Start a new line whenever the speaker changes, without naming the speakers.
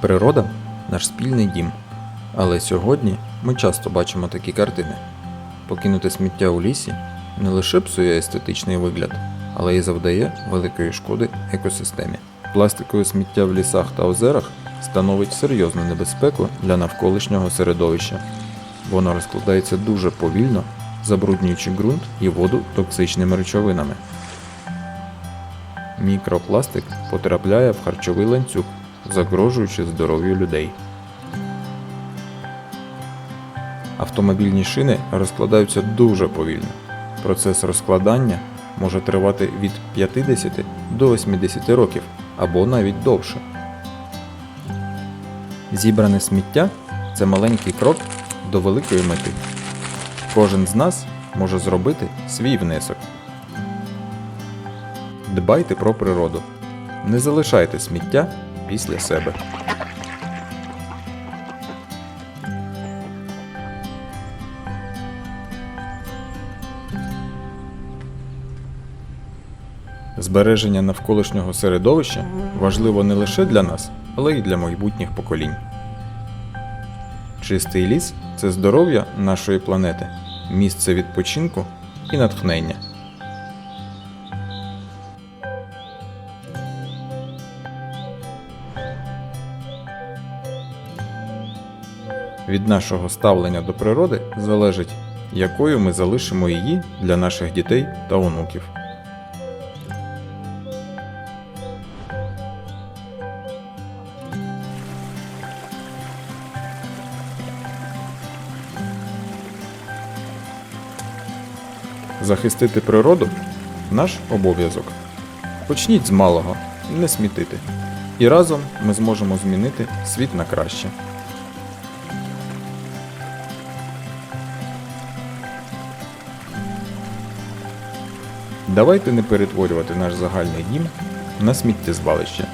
Природа наш спільний дім. Але сьогодні ми часто бачимо такі картини. Покинуте сміття у лісі не лише псує естетичний вигляд, але й завдає великої шкоди екосистемі. Пластикове сміття в лісах та озерах становить серйозну небезпеку для навколишнього середовища. Воно розкладається дуже повільно, забруднюючи ґрунт і воду токсичними речовинами. Мікропластик потрапляє в харчовий ланцюг, загрожуючи здоров'ю людей. Автомобільні шини розкладаються дуже повільно. Процес розкладання може тривати від 50 до 80 років або навіть довше. Зібране сміття це маленький крок до великої мети. Кожен з нас може зробити свій внесок. Дбайте про природу. Не залишайте сміття після себе. Збереження навколишнього середовища важливо не лише для нас, але й для майбутніх поколінь. Чистий ліс це здоров'я нашої планети, місце відпочинку і натхнення. Від нашого ставлення до природи залежить, якою ми залишимо її для наших дітей та онуків. Захистити природу наш обов'язок. Почніть з малого, не смітити. І разом ми зможемо змінити світ на краще. Давайте не перетворювати наш загальний дім на сміттєзвалище.